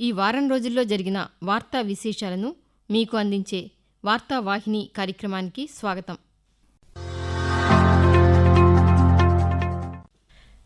ఈ వారం రోజుల్లో జరిగిన వార్తా విశేషాలను మీకు అందించే వార్తావాహిని కార్యక్రమానికి స్వాగతం.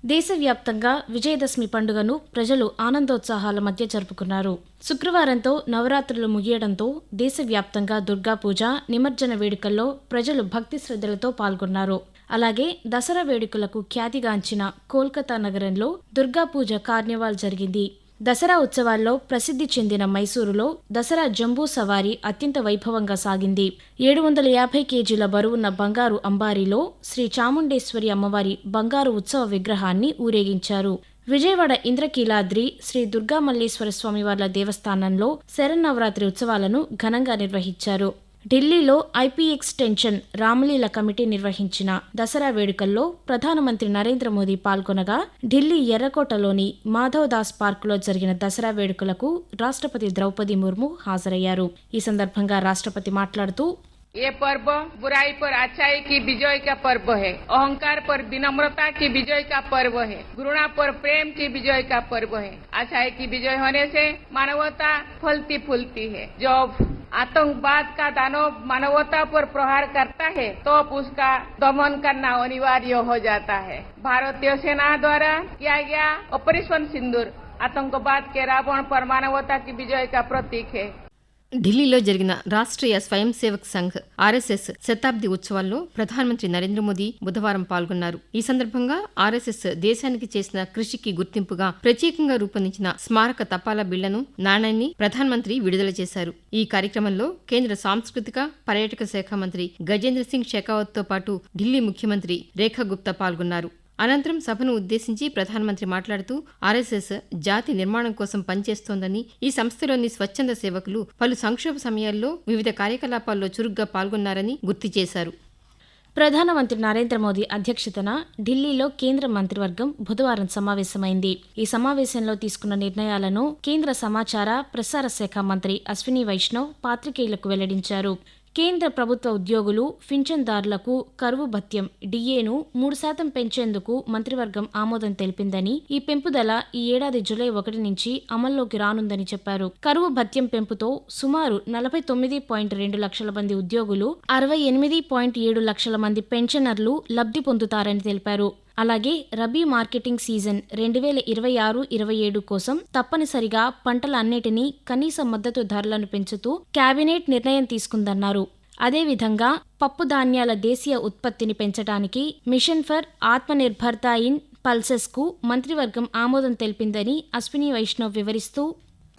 దేశవ్యాప్తంగా విజయదశమి పండుగను ప్రజలు ఆనందోత్సాహాల మధ్య జరుపుకున్నారు. శుక్రవారంతో నవరాత్రులు ముగియడంతో దేశవ్యాప్తంగా దుర్గాపూజ నిమజ్జన వేడుకల్లో ప్రజలు భక్తి శ్రద్ధలతో పాల్గొన్నారు. అలాగే దసరా వేడుకలకు ఖ్యాతిగాంచిన కోల్కతా నగరంలో దుర్గాపూజ కార్నివాల్ జరిగింది. దసరా ఉత్సవాల్లో ప్రసిద్ధి చెందిన మైసూరులో దసరా జంబూ సవారీ అత్యంత వైభవంగా సాగింది. ఏడు వందల యాభై కేజీల బరువున్న బంగారు అంబారీలో శ్రీ చాముండేశ్వరి అమ్మవారి బంగారు ఉత్సవ విగ్రహాన్ని ఊరేగించారు. విజయవాడ ఇంద్రకీలాద్రి శ్రీ దుర్గామల్లేశ్వర స్వామివార్ల దేవస్థానంలో శరన్నవరాత్రి ఉత్సవాలను ఘనంగా నిర్వహించారు. ఢిల్లీలో ఐపీఎక్స్ టెన్షన్ రామలీల కమిటీ నిర్వహించిన దసరా వేడుకల్లో ప్రధానమంత్రి నరేంద్ర మోదీ పాల్గొనగా ఢిల్లీ ఎర్రకోటలోని మాధవ్ దాస్ పార్కులో జరిగిన దసరా వేడుకలకు రాష్ట్రపతి ద్రౌపది ముర్ము హాజరయ్యారు ఈ సందర్భంగా రాష్ట్రపతి మాట్లాడుతూ ये पर्व बुराई पर अच्छाई की विजय का पर्व है अहंकार पर विनम्रता की विजय का पर्व है घृणा पर प्रेम की विजय का पर्व है अच्छाई की विजय होने से मानवता फलती फूलती है जब आतंकवाद का दानव मानवता पर प्रहार करता है तो उसका दमन करना अनिवार्य हो जाता है। भारतीय सेना द्वारा किया गया ऑपरेशन सिंदूर आतंकवाद के रावण पर मानवता की विजय का प्रतीक है। ఢిల్లీలో జరిగిన రాష్ట్రీయ స్వయం సేవక్ సంఘ్ ఆర్ఎస్ఎస్ శతాబ్ది ఉత్సవాల్లో ప్రధానమంత్రి నరేంద్ర మోదీ బుధవారం పాల్గొన్నారు. ఈ సందర్భంగా ఆర్ఎస్ఎస్ దేశానికి చేసిన కృషికి గుర్తింపుగా ప్రత్యేకంగా రూపొందించిన స్మారక తపాలా బిళ్ళను నాణ్యాన్ని ప్రధానమంత్రి విడుదల చేశారు. ఈ కార్యక్రమంలో కేంద్ర సాంస్కృతిక పర్యాటక శాఖ మంత్రి గజేంద్ర సింగ్ షెకావత్తో పాటు ఢిల్లీ ముఖ్యమంత్రి రేఖా గుప్తా పాల్గొన్నారు. అనంతరం సభను ఉద్దేశించి ప్రధానమంత్రి మాట్లాడుతూ ఆర్ఎస్ఎస్ జాతి నిర్మాణం కోసం పనిచేస్తోందని ఈ సంస్థలోని స్వచ్ఛంద సేవకులు పలు సంక్షోభ సమయాల్లో వివిధ కార్యకలాపాల్లో చురుగ్గా పాల్గొన్నారని గుర్తు చేశారు. ప్రధానమంత్రి నరేంద్ర మోదీ అధ్యక్షతన ఢిల్లీలో కేంద్ర మంత్రివర్గం బుధవారం సమావేశమైంది. ఈ సమావేశంలో తీసుకున్న నిర్ణయాలను కేంద్ర సమాచార ప్రసార శాఖ మంత్రి అశ్విని వైష్ణవ్ పాత్రికేయులకు వెల్లడించారు. కేంద్ర ప్రభుత్వ ఉద్యోగులు పింఛన్దారులకు కరువు భత్యం డిఏను మూడు శాతం పెంచేందుకు మంత్రివర్గం ఆమోదం తెలిపిందని ఈ పెంపుదల ఈ ఏడాది జులై ఒకటి నుంచి అమల్లోకి రానుందని చెప్పారు. కరువు భత్యం పెంపుతో సుమారు నలభై తొమ్మిది పాయింట్ రెండు లక్షల మంది ఉద్యోగులు అరవై ఎనిమిది పాయింట్ ఏడు లక్షల మంది పెన్షనర్లు లబ్ధి పొందుతారని తెలిపారు. అలాగే రబీ మార్కెటింగ్ సీజన్ రెండు వేల ఇరవై ఆరు ఇరవై ఏడు కోసం తప్పనిసరిగా పంటలన్నిటినీ కనీస మద్దతు ధరలను పెంచుతూ కేబినెట్ నిర్ణయం తీసుకుందన్నారు అదేవిధంగా పప్పు ధాన్యాల దేశీయ ఉత్పత్తిని పెంచడానికి mission for Atmanirbharta in pulses కు మంత్రివర్గం ఆమోదం తెలిపిందని అశ్విని వైష్ణవ్ వివరిస్తూ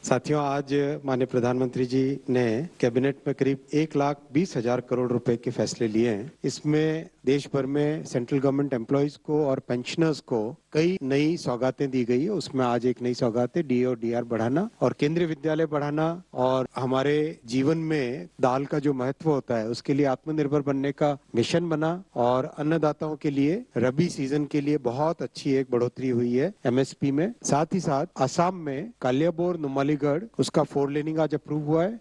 साथियों आज माननीय प्रधानमंत्री जी ने कैबिनेट में करीब एक लाख बीस हजार करोड़ रुपए के फैसले लिए हैं इसमें देश भर में सेंट्रल गवर्नमेंट एम्प्लॉयज़ को और पेंशनर्स को कई नई सौगातें दी गई है। उसमें आज एक नई सौगात है डी और डीआर बढ़ाना और केंद्रीय विद्यालय बढ़ाना और हमारे जीवन में दाल का जो महत्व होता है, उसके लिए आत्मनिर्भर बनने का मिशन बना और अन्नदाताओं के लिए, रबी सीज़न के लिए बहुत अच्छी एक बढ़ोतरी हुई है एमएसपी में। साथ ही साथ, असम में कालियाबोर, नुमालीगढ़, उसका फोर लेनिंग आज अप्रूव हुआ है।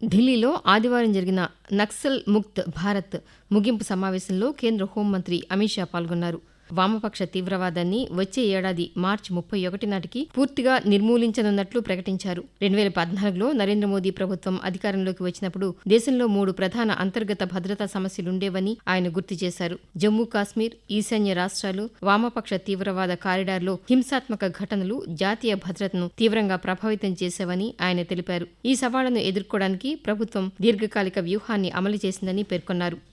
ఢిల్లీలో ఆదివారం జరిగిన నక్సల్ ముక్త్ భారత్ ముగింపు సమావేశంలో కేంద్ర హోంమంత్రి అమిత్ షా పాల్గొన్నారు. వామపక్ష తీవ్రవాదాన్ని వచ్చే ఏడాది మార్చి ముప్పై ఒకటి నాటికి పూర్తిగా నిర్మూలించనున్నట్లు ప్రకటించారు. రెండు వేల పద్నాలుగులో నరేంద్ర మోదీ ప్రభుత్వం అధికారంలోకి వచ్చినప్పుడు దేశంలో మూడు ప్రధాన అంతర్గత భద్రతా సమస్యలుండేవని ఆయన గుర్తు చేశారు. జమ్మూ కాశ్మీర్ ఈశాన్య రాష్ట్రాలు వామపక్ష తీవ్రవాద కారిడార్లో హింసాత్మక ఘటనలు జాతీయ భద్రతను తీవ్రంగా ప్రభావితం చేశావని ఆయన తెలిపారు. ఈ సవాళ్ళను ఎదుర్కోవడానికి ప్రభుత్వం దీర్ఘకాలిక వ్యూహాన్ని అమలు చేసిందని పేర్కొన్నారు.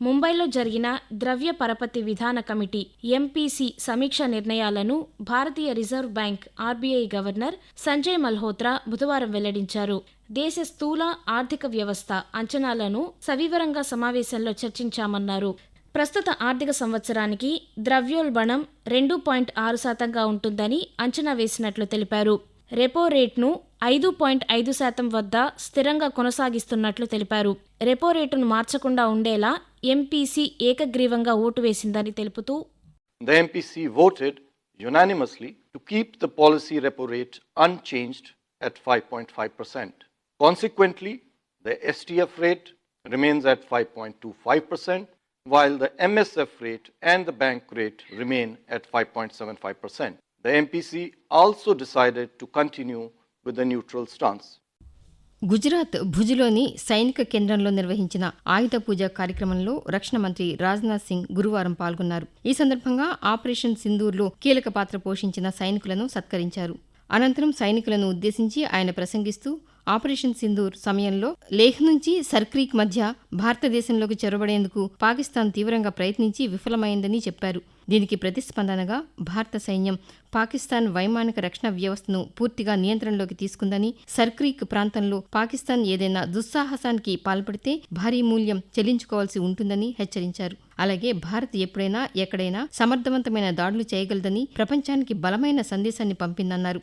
ముంబైలో జరిగిన ద్రవ్య పరపతి విధాన కమిటీ ఎంపీసీ సమీక్ష నిర్ణయాలను భారతీయ reserve bank RBI governor Sanjay Malhotra బుధవారం వెల్లడించారు. దేశ స్థూల ఆర్థిక వ్యవస్థ అంచనాలను సవివరంగా సమావేశంలో చర్చించామన్నారు. ప్రస్తుత ఆర్థిక సంవత్సరానికి ద్రవ్యోల్బణం రెండు పాయింట్ ఆరు శాతంగా ఉంటుందని అంచనా వేసినట్లు తెలిపారు. రెపో రేట్ను ఐదు పాయింట్ ఐదు శాతం వద్ద స్థిరంగా కొనసాగిస్తున్నట్లు తెలిపారు. రెపో రేటును మార్చకుండా ఉండేలా ఎంపీసీ ఏకగ్రీవంగా ఓటు వేసిందని తెలుపుతూ The MPC voted unanimously to keep the policy repo rate unchanged at 5.5%. Consequently, the STF rate remains at 5.25%, while the MSF rate and the bank rate remain at 5.75%. The MPC also decided to continue with a neutral stance. Gujarat భుజ్లోని సైనిక కేంద్రంలో నిర్వహించిన ఆయుధ పూజ కార్యక్రమంలో రక్షణ మంత్రి రాజ్నాథ్ సింగ్ గురువారం పాల్గొన్నారు. ఈ సందర్భంగా ఆపరేషన్ సింధూర్లో కీలక పాత్ర పోషించిన సైనికులను సత్కరించారు. అనంతరం సైనికులను ఉద్దేశించి ఆయన ప్రసంగిస్తూ ఆపరేషన్ సింధూర్ సమయంలో లేహ్ నుంచి సర్క్రీక్ మధ్య భారతదేశంలోకి చొరబడేందుకు పాకిస్తాన్ తీవ్రంగా ప్రయత్నించి విఫలమైందని చెప్పారు. దీనికి ప్రతిస్పందనగా భారత సైన్యం పాకిస్తాన్ వైమానిక రక్షణ వ్యవస్థను పూర్తిగా నియంత్రణలోకి తీసుకుందని సర్క్రీక్ ప్రాంతంలో పాకిస్తాన్ ఏదైనా దుస్సాహసానికి పాల్పడితే భారీ మూల్యం చెల్లించుకోవాల్సి ఉంటుందని హెచ్చరించారు. అలాగే భారత్ ఎప్పుడైనా ఎక్కడైనా సమర్థవంతమైన దాడులు చేయగలదని ప్రపంచానికి బలమైన సందేశాన్ని పంపిందన్నారు.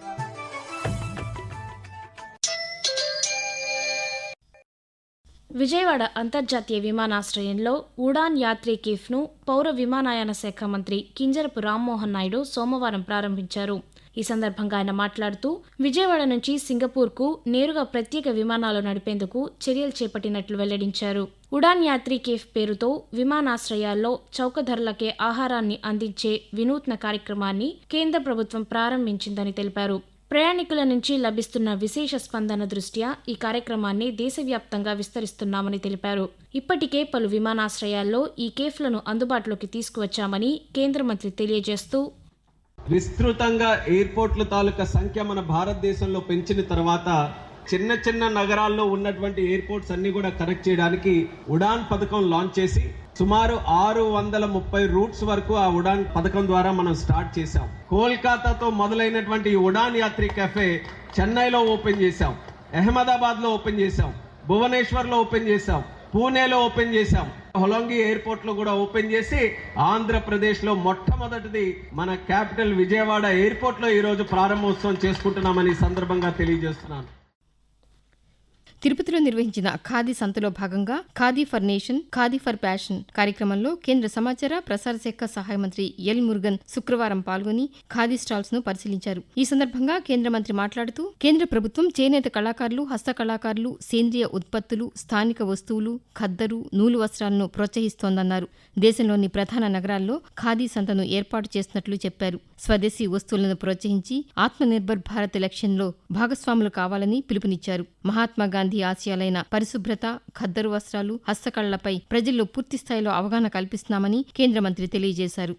విజయవాడ అంతర్జాతీయ విమానాశ్రయంలో ఉడాన్ యాత్రి కిఫ్ను పౌర విమానయాన శాఖ మంత్రి కింజరపు రామ్మోహన్ నాయుడు సోమవారం ప్రారంభించారు. ఈ సందర్భంగా ఆయన మాట్లాడుతూ విజయవాడ నుంచి సింగపూర్కు నేరుగా ప్రత్యేక విమానాలు నడిపేందుకు చర్యలు చేపట్టినట్లు వెల్లడించారు. ఉడాన్ యాత్రి కేఫ్ పేరుతో విమానాశ్రయాల్లో చౌక ధరలకే ఆహారాన్ని అందించే వినూత్న కార్యక్రమాన్ని కేంద్ర ప్రభుత్వం ప్రారంభించిందని తెలిపారు. ప్రయాణికుల నుంచి లభిస్తున్న విశేష స్పందన దృష్ట్యా ఈ కార్యక్రమాన్ని దేశవ్యాప్తంగా విస్తరిస్తున్నామని తెలిపారు. ఇప్పటికే పలు విమానాశ్రయాల్లో ఈ కేఫ్లను అందుబాటులోకి తీసుకువచ్చామని కేంద్ర మంత్రి తెలియజేస్తూ విస్తృతంగా ఎయిర్పోర్ట్ల తాలూకా సంఖ్య మన భారతదేశంలో పెంచిన తర్వాత చిన్న చిన్న నగరాల్లో ఉన్నటువంటి ఎయిర్పోర్ట్స్ అన్ని కూడా కనెక్ట్ చేయడానికి ఉడాన్ పథకం లాంచ్ చేసి సుమారు ఆరు వందల ముప్పై రూట్స్ వరకు ఆ ఉడాన్ పథకం ద్వారా మనం స్టార్ట్ చేశాం. కోల్కతాతో మొదలైనటువంటి ఈ ఉడాన్ యాత్రి కెఫే చెన్నైలో ఓపెన్ చేశాం. అహ్మదాబాద్లో ఓపెన్ చేశాం. భువనేశ్వర్లో ఓపెన్ చేశాం. పూణేలో ఓపెన్ చేశాం. హొలంగి ఎయిర్పోర్ట్లో కూడా ఓపెన్ చేసి ఆంధ్రప్రదేశ్లో మొట్టమొదటిది మన క్యాపిటల్ విజయవాడ ఎయిర్పోర్ట్లో ఈ రోజు ప్రారంభోత్సవం చేసుకుంటున్నామని సందర్భంగా తెలియజేస్తున్నాను. తిరుపతిలో నిర్వహించిన ఖాదీ సంతలో భాగంగా Khadi for nation Khadi for passion కార్యక్రమంలో కేంద్ర సమాచార ప్రసార శాఖ సహాయ మంత్రి ఎల్ మురుగన్ శుక్రవారం పాల్గొని ఖాదీ స్టాల్స్ను పరిశీలించారు. ఈ సందర్భంగా కేంద్ర మంత్రి మాట్లాడుతూ కేంద్ర ప్రభుత్వం చేనేత కళాకారులు హస్త కళాకారులు సేంద్రియ ఉత్పత్తులు స్థానిక వస్తువులు ఖద్దరు నూలు వస్త్రాలను ప్రోత్సహిస్తోందన్నారు. దేశంలోని ప్రధాన నగరాల్లో ఖాదీ సంతను ఏర్పాటు చేస్తున్నట్లు చెప్పారు. స్వదేశీ వస్తువులను ప్రోత్సహించి ఆత్మనిర్భర్ భారత్ లక్ష్యంలో భాగస్వాములు కావాలని పిలుపునిచ్చారు. మహాత్మా గాంధీ ఆశయాలైన పరిశుభ్రత ఖద్దరు వస్త్రాలు హస్తకళలపై ప్రజల్లో పూర్తిస్థాయిలో అవగాహన కల్పిస్తున్నామని కేంద్ర మంత్రి తెలియజేశారు.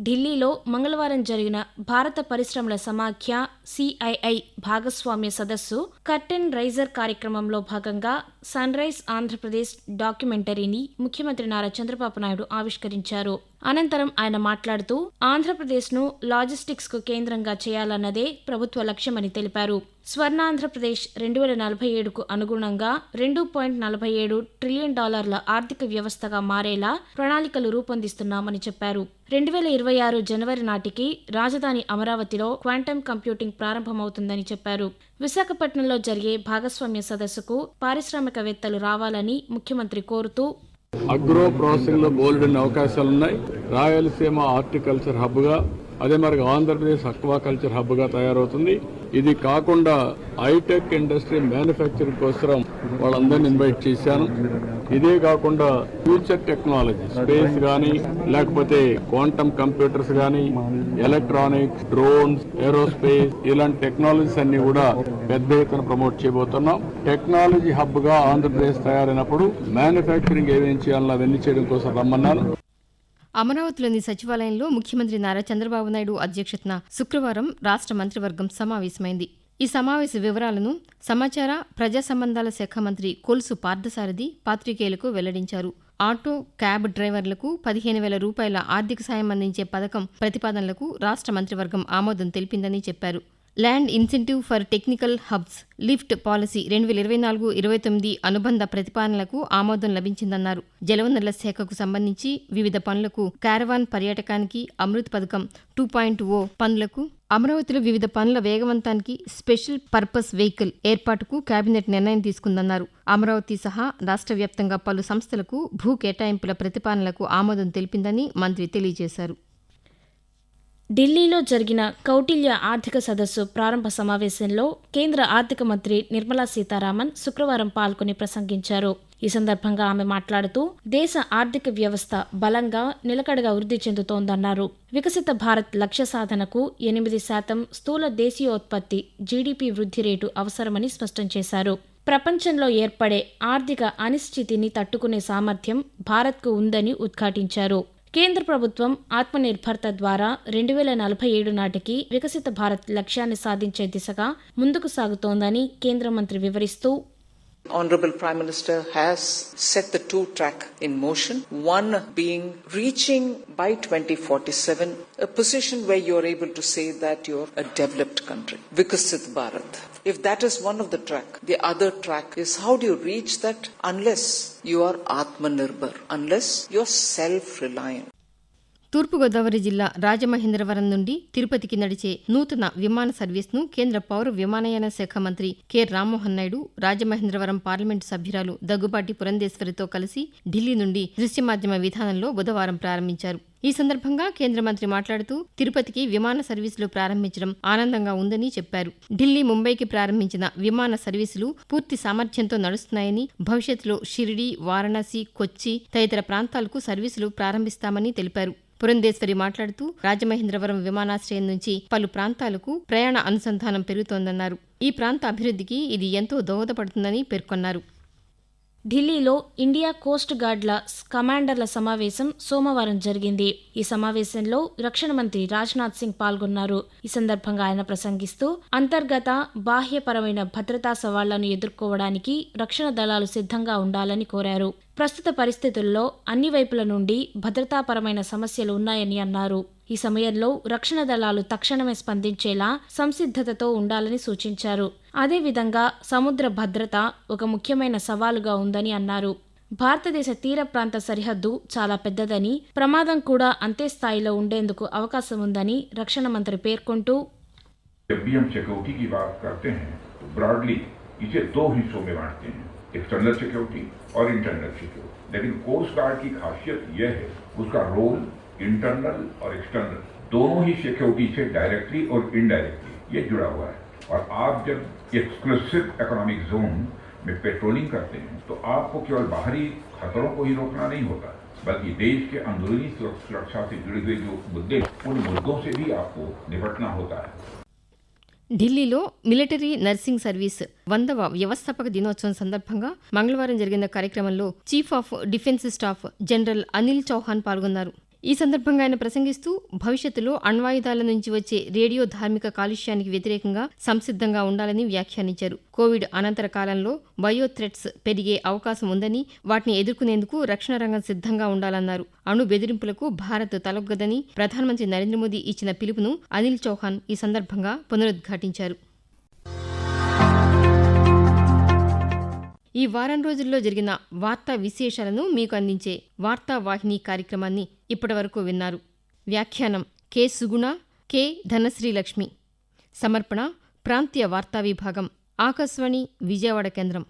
ఢిల్లీలో మంగళవారం జరిగిన భారత పరిశ్రమల సమాఖ్య సిఐఐ భాగస్వామ్య సదస్సు కర్టెన్ రైజర్ కార్యక్రమంలో భాగంగా సన్ రైజ్ ఆంధ్రప్రదేశ్ డాక్యుమెంటరీని ముఖ్యమంత్రి నారా చంద్రబాబు నాయుడు ఆవిష్కరించారు. అనంతరం ఆయన మాట్లాడుతూ ఆంధ్రప్రదేశ్ను లాజిస్టిక్స్కు కేంద్రంగా చేయాలన్నదే ప్రభుత్వ లక్ష్యమని తెలిపారు. స్వర్ణాంధ్రప్రదేశ్ రెండు వేల నలభై ఏడుకు అనుగుణంగా రెండు పాయింట్ నలభై ఏడు ట్రిలియన్ డాలర్ల ఆర్థిక వ్యవస్థగా మారేలా ప్రణాళికలు రూపొందిస్తున్నామని చెప్పారు. రెండు వేల ఇరవై ఆరు జనవరి నాటికి రాజధాని అమరావతిలో క్వాంటమ్ కంప్యూటింగ్ ప్రారంభమవుతుందని చెప్పారు. విశాఖపట్నంలో జరిగే భాగస్వామ్య సదస్సుకు పారిశ్రామికవేత్తలు రావాలని ముఖ్యమంత్రి కోరుతూ అగ్రో ప్రాసెసింగ్లో బోల్డ్ అవకాశాలు ఉన్నాయి రాయలసీమ హార్టికల్చర్ హబ్గా అదే మరి ఆంధ్రప్రదేశ్ అక్వాకల్చర్ హబ్గా తయారవుతుంది. ఇది కాకుండా హైటెక్ ఇండస్ట్రీ మ్యానుఫ్యాక్చరింగ్ కోసం వాళ్ళందరినీ ఇన్వైట్ చేశాను. ఇదే కాకుండా ఫ్యూచర్ టెక్నాలజీ స్పేస్ కానీ లేకపోతే క్వాంటమ్ కంప్యూటర్స్ కానీ ఎలక్ట్రానిక్స్ డ్రోన్స్ ఏరోస్పేస్ ఇలాంటి టెక్నాలజీస్ అన్ని కూడా పెద్ద ఎత్తున ప్రమోట్ చేయబోతున్నాం. టెక్నాలజీ హబ్గా ఆంధ్రప్రదేశ్ తయారైనప్పుడు మ్యానుఫ్యాక్చరింగ్ ఏమేం చేయాలని అవన్నీ చేయడం కోసం రమ్మన్నాను. అమరావతిలోని సచివాలయంలో ముఖ్యమంత్రి నారా చంద్రబాబు నాయుడు అధ్యక్షతన శుక్రవారం రాష్ట్ర మంత్రివర్గం సమావేశమైంది. ఈ సమావేశ వివరాలను సమాచార ప్రజా సంబంధాల శాఖ మంత్రి కొలుసు పార్థసారథి పాత్రికేయులకు వెల్లడించారు. ఆటో క్యాబ్ డ్రైవర్లకు పదిహేను వేల రూపాయల ఆర్థిక సాయం అందించే పథకం ప్రతిపాదనలకు రాష్ట్ర మంత్రివర్గం ఆమోదం తెలిపిందని చెప్పారు. Land incentive for technical hubs lift policy రెండు వేల ఇరవై నాలుగు ఇరవై తొమ్మిది అనుబంధ ప్రతిపాదనలకు ఆమోదం లభించిందన్నారు. జలవనరుల శాఖకు సంబంధించి వివిధ పనులకు కారవాన్ పర్యాటకానికి అమృత్ పథకం టూ పాయింట్ ఓ పనులకు అమరావతిలో వివిధ పనుల వేగవంతానికి స్పెషల్ పర్పస్ వెహికల్ ఏర్పాటుకు కేబినెట్ నిర్ణయం తీసుకుందన్నారు. అమరావతి సహా రాష్ట్ర వ్యాప్తంగా పలు సంస్థలకు భూ కేటాయింపుల ప్రతిపాదనలకు ఆమోదం తెలిపిందని మంత్రి తెలియజేశారు. ఢిల్లీలో జరిగిన కౌటిల్య ఆర్థిక సదస్సు ప్రారంభ సమావేశంలో కేంద్ర ఆర్థిక మంత్రి నిర్మలా సీతారామన్ శుక్రవారం పాల్గొని ప్రసంగించారు. ఈ సందర్భంగా ఆమె మాట్లాడుతూ దేశ ఆర్థిక వ్యవస్థ బలంగా నిలకడగా వృద్ధి చెందుతోందన్నారు. వికసిత భారత్ లక్ష్య సాధనకు ఎనిమిది శాతం స్థూల దేశీయోత్పత్తి జీడీపీ వృద్ధి రేటు అవసరమని స్పష్టం చేశారు. ప్రపంచంలో ఏర్పడే ఆర్థిక అనిశ్చితిని తట్టుకునే సామర్థ్యం భారత్కు ఉందని ఉద్ఘాటించారు. కేంద్ర ప్రభుత్వం ఆత్మనిర్భర్త ద్వారా రెండు వేల నలభై ఏడు నాటికి వికసిత భారత్ లక్ష్యాన్ని సాధించే దిశగా ముందుకు సాగుతోందని కేంద్ర మంత్రి వివరిస్తూ Honorable Prime Minister has set the two track in motion. One being reaching by 2047 a position where you're able to say that you're a developed country. Vikasit Bharat. If that is one of the track, the other track is how do you reach that unless you are Atmanirbhar, unless you're self-reliant. తూర్పుగోదావరి జిల్లా రాజమహేంద్రవరం నుండి తిరుపతికి నడిచే నూతన విమాన సర్వీస్ను కేంద్ర పౌర విమానయాన శాఖ మంత్రి కె. రామ్మోహన్ నాయుడు రాజమహేంద్రవరం పార్లమెంటు సభ్యురాలు దగ్గుబాటి పురంధేశ్వరితో కలిసి ఢిల్లీ నుండి దృశ్య మాధ్యమ విధానంలో బుధవారం ప్రారంభించారు. ఈ సందర్భంగా కేంద్ర మంత్రి మాట్లాడుతూ తిరుపతికి విమాన సర్వీసులు ప్రారంభించడం ఆనందంగా ఉందని చెప్పారు. ఢిల్లీ ముంబైకి ప్రారంభించిన విమాన సర్వీసులు పూర్తి సామర్థ్యంతో నడుస్తున్నాయని భవిష్యత్తులో షిరిడి వారణాసి కొచ్చి తదితర ప్రాంతాలకు సర్వీసులు ప్రారంభిస్తామని తెలిపారు. పురంధేశ్వరి మాట్లాడుతూ రాజమహేంద్రవరం విమానాశ్రయం నుంచి పలు ప్రాంతాలకు ప్రయాణ అనుసంధానం పెరుగుతోందన్నారు. ఈ ప్రాంత అభివృద్ధికి ఇది ఎంతో దోహదపడుతుందని పేర్కొన్నారు. ఢిల్లీలో ఇండియా కోస్ట్ గార్డ్ల కమాండర్ల సమావేశం సోమవారం జరిగింది. ఈ సమావేశంలో రక్షణ మంత్రి రాజ్నాథ్ సింగ్ పాల్గొన్నారు. ఈ సందర్భంగా ఆయన ప్రసంగిస్తూ అంతర్గత బాహ్యపరమైన భద్రతా సవాళ్ళను ఎదుర్కోవడానికి రక్షణ దళాలు సిద్ధంగా ఉండాలని కోరారు. ప్రస్తుత పరిస్థితుల్లో అన్ని వైపుల నుండి భద్రతాపరమైన సమస్యలు ఉన్నాయని అన్నారు. ఈ సమయంలో రక్షణ దళాలు తక్షణమే స్పందించేలా సంసిద్ధతతో ఉండాలని సూచించారు అదేవిధంగా సముద్ర భద్రత ఒక ముఖ్యమైన సవాలుగా ఉందని అన్నారు భారతదేశ తీర ప్రాంత సరిహద్దు చాలా పెద్దదని ప్రమాదం కూడా అంతే స్థాయిలో ఉండేందుకు అవకాశం ఉందని రక్షణ మంత్రి పేర్కొంటూ जब भी हम सिक्योरिटी की बात करते हैं तो ब्रॉडली इसे दो हिस्सों में बांटते हैं एक्सटर्नल सिक्योरिटी और इंटरनल सिक्योरिटी लेकिन कोस्ट गार्ड की खासियत यह है उसका रोल इंटरनल और एक्सटर्नल दोनों ही सिक्योरिटी से डायरेक्टली और इनडायरेक्टली ये जुड़ा हुआ है और आप जब एक्सक्लूसिव इकोनॉमिक जोन में पेट्रोलिंग करते हैं तो आपको केवल बाहरी खतरों को ही रोकना नहीं होता बल्कि देश के अंदरूनी सुरक्षा से जुड़े हुए जो मुद्दे उन मुद्दों से भी आपको निपटना होता है ఢిల్లీలో మిలిటరీ నర్సింగ్ సర్వీస్ వందవ వ్యవస్థాపక దినోత్సవం సందర్భంగా మంగళవారం జరిగిన కార్యక్రమంలో chief of defence staff general Anil Chauhan పాల్గొన్నారు ఈ సందర్భంగా ఆయన ప్రసంగిస్తూ భవిష్యత్తులో అణ్వాయుధాల నుంచి వచ్చే రేడియో ధార్మిక కాలుష్యానికి వ్యతిరేకంగా సంసిద్ధంగా ఉండాలని వ్యాఖ్యానించారు. కోవిడ్ అనంతర కాలంలో బయో థ్రెట్స్ పెరిగే అవకాశం ఉందని వాటిని ఎదుర్కొనేందుకు రక్షణ రంగం సిద్ధంగా ఉండాలన్నారు. అణు బెదిరింపులకు భారత్ తలొగ్గదని ప్రధానమంత్రి నరేంద్ర మోదీ ఇచ్చిన పిలుపును అనిల్ చౌహాన్ ఈ సందర్భంగా పునరుద్ఘాటించారు. ఈ వారం రోజుల్లో జరిగిన వార్తా విశేషాలను మీకు అందించే వార్తా వాహిని కార్యక్రమాన్ని ఇప్పటివరకు విన్నారు. వ్యాఖ్యానం కె సుగుణ కె ధనశ్రీ లక్ష్మి సమర్పణ ప్రాంతీయ వార్తా విభాగం ఆకాశవాణి విజయవాడ కేంద్రం.